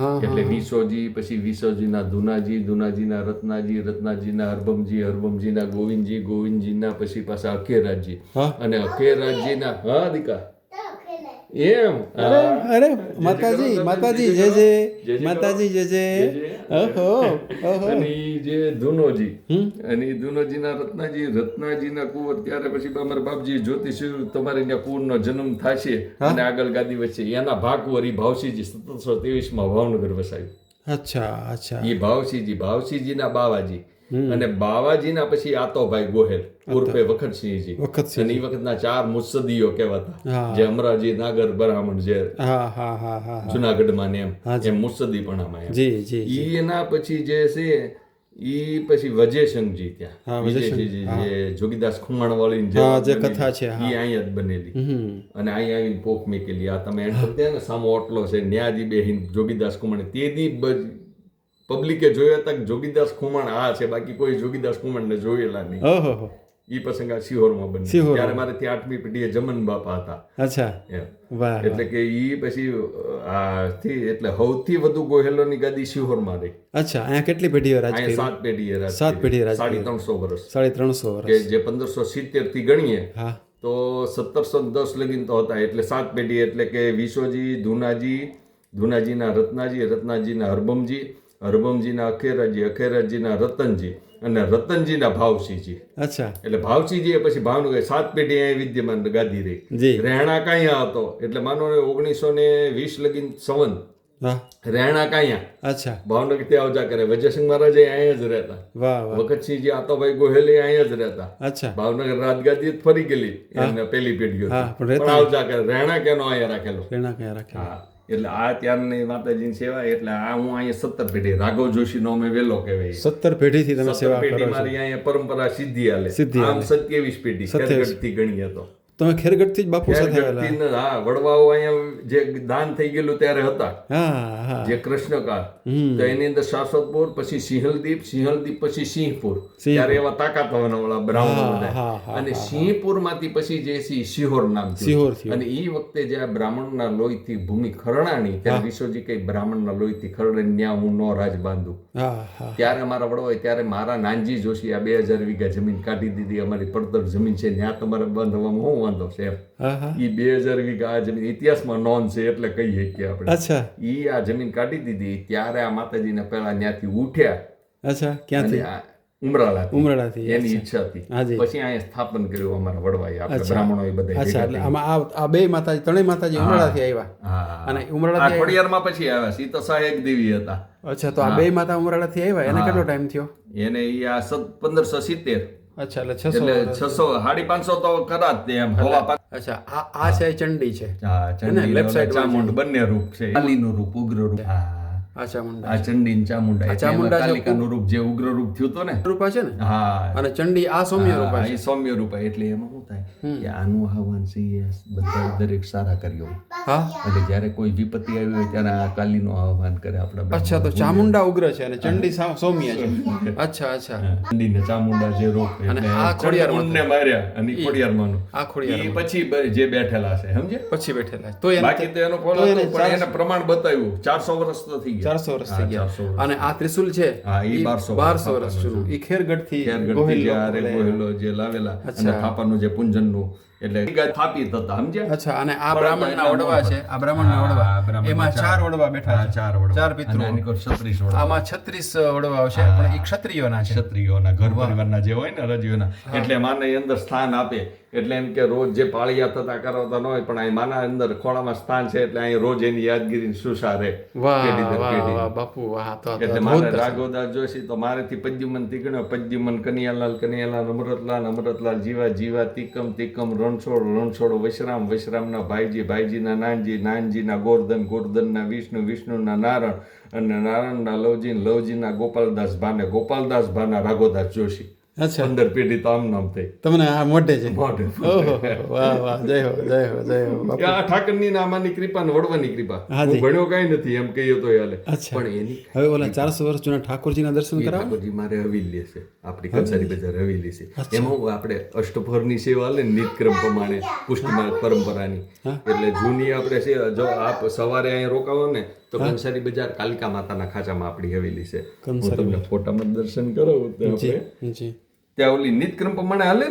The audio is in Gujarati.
હા, એટલે વિસોજી પછી વિસોજીના ધુનાજી ધુનાજીના રત્નાજી રત્નાજીના હરબમજી હરબમજીના ગોવિંદજી ગોવિંદજીના પછી પાછા અખેરાજી રાજજી અને અખેરાજીના હા દીકા. એમ. અરે અરે માતાજી માતાજી જે જય જય. જય માતાજી જે જય. જય. ઓહો ઓહો અને જે ધુનોજી અને ધુનોજીના રત્નાજી રત્નાજીના કુંવર ત્યારે પછી અમારા બાપજી જ્યોતિષ તમારે ત્યાં કુંવરનો જન્મ થશે અને આગળ ગાદી વચ્ચે. એના ભાગવર ભાવસીજી સત્તરસો ત્રેવીસમાં ભાવનગર વસાવ્યું અચ્છા અચ્છા. ઈ ભાવસીજી ભાવસીજીના બાવાજી. અને બાવાજીના પછી આતોભાઈ ગોહેલ ઉર્ફે વખતસિંહજી. વખતસિંહ. અને એ વખતના ચાર મુસદીઓ કહેવાતા જે અમરાજી નાગર બ્રાહ્મણ જે જુનાગઢમાં ને એમ એમ મુસદી પણ ઈ એના પછી જે છે ઈ પછી વજેશંકજી ત્યાં. વિજયસિંહજી જે જોગીદાસ ખુમાણ વાળી જે કથા છે, ઈ અહીંયા જ બનેલી. અને અહીંયા આવીને પોક મેકેલી. આ તમે એન્ટર ને સામો ઓટલો છે ન્યાજી બેહીન જોગીદાસ ખુમાણ. તેથી પબ્લિકે જોયા હતા જોગીદાસ ખુમાણ આ છે બાકી કોઈ જોગીદાસ ખુમાણને જોયેલા નહીં. એ પ્રસંગ આ સિહોરમાં બન્યો ત્યારે મારે ત્યાં આઠમી પેઢીએ જમન બાપા હતા. અચ્છા. એટલે કે એ પછી આ થી એટલે સૌથી વધુ ગોહેલોની ગાદી સિહોરમાં રહી. અચ્છા અહીંયા કેટલી રાજ અહીંયા સાત પેઢીએ રાજ સાત. પેઢીએ રાજ સાડી ત્રણસો વર્ષ સાડી ત્રણસો કે જે પંદરસો સિત્તેરથી ગણીએ હા. તો સત્તરસો દસ લગીન તો હતા. એટલે સાત પેઢી એટલે કે વિશ્વજી ધુનાજી ધુનાજીના રત્નાજી રત્નાજીના હરબમજી હરબમજીના અખેરાજી અખેરાજીના રતનજી અને રતનજીના ભાવસિંહજી અચ્છા. એટલે ભાવસિંહજી પછી ભાવનગર સાત પેઢી અહીંયા વિદ્યમાન ગાદી રહી. જી. રહેણા કાંયા હતો? એટલે માનો ઓગણીસો ને વીસ લગીન સંવંત વાહ રહેણા કાંયા અચ્છા. ભાવનગર ત્યાં આવજા કરે. વજયસિંહ મહારાજે અહીંયા જ રહેતા. વખતસિંહજી આતોભાઈ ગોહેલે અહીંયા જ રહેતા. અચ્છા. ભાવનગર રાજગાદી ફરી ગયેલી એને પેલી પેઢીઓ પણ આવજા કરે. રહેણા કેનો અહીંયા રાખેલો? પ્રેરણા કયા રાખેલો? એટલે આ ત્યારની માતાજીની સેવા એટલે આ હું અહીંયા સત્તર પેઢી રાઘવ જોશી નો અમે વેલો કહેવાય. સત્તર પેઢીથી તમે સેવા પેઢી મારી અહીંયા પરંપરા સિદ્ધિ સિદ્ધિ આમ સત્યાવીસ પેઢી થી ગણી તો. તમે ખેરગઢથી જ બાપુ સાથે આવેલા. હા વડવાઓ અહીંયા જે દાન થઈ ગયેલું ત્યારે હતા. હા હા. જે કૃષ્ણકાળ. તો એની અંદર શાશ્વતપુર પછી સિંહલદીપ સિંહલદીપ પછી સિંહપુર. ત્યારે એવા તાકાત વાળા બ્રાહ્મણો બધા. અને સિંહપુરમાંથી પછી જે સિહોર નામ. સિહોર અને એ વખતે જે આ બ્રાહ્મણના લોહીથી ભૂમિ ખરણાણી ત્યારે વિશ્વજી કઈ બ્રાહ્મણના લોહીથી ખરડે ત્યાં હું નો રાજ બાંધું. હા હા. ત્યારે અમારા વડવાય ત્યારે મારા નાનજી જોશી આ બે હજાર વીઘા જમીન કાઢી દીધી અમારી પડતર જમીન છે ત્યાં તમારે બાંધવામાં શું વાંધો છે. એ બે હજાર વીઘા આ જમીન ઇતિહાસમાં નોંધ છે એટલે કહીએ કે આપણે. અચ્છા. એ આ જમીન કાઢી દીધી ત્યારે આ માતાજીને પહેલા ત્યાંથી ઉઠ્યા. અચ્છા ક્યાંથી? અને ઉમરાળાથી. ઉમરાળાથી એની ઈચ્છા હતી પછી અહીંયા સ્થાપન કર્યું અમારા વડવાઈ આપણે બ્રાહ્મણો એ બધા અચ્છા એટલે આમાં આ બે માતાજી ત્રણેય માતાજી ઉમરાળાથી આવ્યા. અને ઉમરાળાથી ખોડિયારમાં પછી આવ્યા. સીતા સહાયક દેવી હતા. અચ્છા તો આ બે માતા ઉમરાળાથી આવ્યા? એને કેટલો ટાઈમ થયો? એને આ પંદરસો સિત્તેર. અચ્છા એટલે છસો એટલે છસો સાડી પાંચસો તો કરા જ એમ હવા અચ્છા આ આ છે ચંડી છે. હા ચંડી left side ચામુંડ બંને રૂપ છે કાલીનું રૂપ ઉગ્ર રૂપ. હા. અચ્છા આ ચંડી ને ચામુંડા ચામુંડા કાલિકાનું રૂપ જે ઉગ્ર રૂપ થયું હતું ને? રૂપા છે ને? હા. અને ચંડી આ સૌમ્ય રૂપા સૌમ્ય રૂપા એટલે એમાં શું થાય? કે આનું આહવાન છે બધા દરેક સારા કર્યો. હા? એટલે જ્યારે કોઈ વિપત્તિ આવી હોય ત્યારે આ કાલીનું આહવાન કરે આપણા અચ્છા તો ચામુંડા ઉગ્ર છે અને ચંડી સૌમ્ય છે. અચ્છા અચ્છા. ચંડી ને ચામુંડા જે રોગ અને આ ખોડિયાર ચંડીને માર્યા અને ખોડિયાર માનો આ ખોડિયાર પછી જે બેઠેલા છે સમજે પછી બેઠેલા તો બાકી તો એનો ફોલો પણ એને પ્રમાણ બતાવ્યું. ચારસો વર્ષ તો થઈ ગયા. ચારસો વર્ષ થઈ ગયા. અને આ ત્રિશુલ છે હા એ બારસો બારસો વર્ષ શરૂ. એ ખેરગઢથી ગોહેલો જે લાવેલા અને થાપાનું જે ano એટલે થાપી થતા સમજ્યા? અચ્છા અને આ બ્રાહ્મણના ઓડવા છે આ બ્રાહ્મણના ઓડવા એમાં ચાર ઓડવા બેઠા છે. ચાર ઓડવા ચાર પિતૃ છત્રીસ ઓડવા આમાં છત્રીસ ઓડવા છે પણ એ ક્ષત્રિયોના છે. ક્ષત્રિયોના ઘર પરિવારના જે હોય ને રજવીઓના એટલે માને અંદર સ્થાન આપે. એટલે એમ કે રોજ જે પાળિયા થતા કરાવતા ન હોય પણ અહીં માના અંદર ખોળામાં સ્થાન છે એટલે અહીં રોજ એની યાદગીરી. વાહ બાપુ એટલે મારે રાઘોદાસ જોશી તો મારેથી પદ્યુમન તીકણ્યો પદ્યુમન કનૈયાલાલ કનૈયાલાલ અમૃતલાલ અમૃતલાલ જીવા જીવા તીકમ તીકમ રણછોડ રણછોડ વિશ્રામ, વૈશ્રામના ભાઈજી, ભાઈજીના નાનજી, નાનજીના ગોરધન, ગોરધનના વિષ્ણુ, વિષ્ણુના નારણ અને નારાયણના લવજી, લવજીના ગોપાલદાસ ભાને, ગોપાલદાસ ભાના રાઘોદાસ જોશી. અચ્છા. પંદર પેઢી તો આમ નામ થઈ. તમને આ મોટે છે? મોટે ઓહો વાહ વાહ જય હો જય હો જય હો આ ઠાકરની નામાની કૃપા ને વડવાની કૃપા. હું ભણ્યો કઈ નથી એમ કહીએ તો હાલે. પણ એની હવે ઓલા ચારસો વર્ષ જૂના ઠાકોરજીના દર્શન કરાવો ઠાકોરજી મારે હવેલી છે. આપણી કચારી બજાર હવેલી છે. એમાં આપણે અષ્ટભરની સેવા લે નિતક્રમ પ્રમાણે પુષ્ટિમાર્ગ પરંપરાની. એટલે જૂની આપણે છે જો આપ સવારે અહીંયા રોકાવો ને તો કંસારી બજાર કાલિકા માતાના ખાચામાં આપણી હવેલી છે. હું તમને ફોટામાં દર્શન કરાવું તો ત્યાં ઓલી નિતક્રમ પ્રમાણે હાલે ને?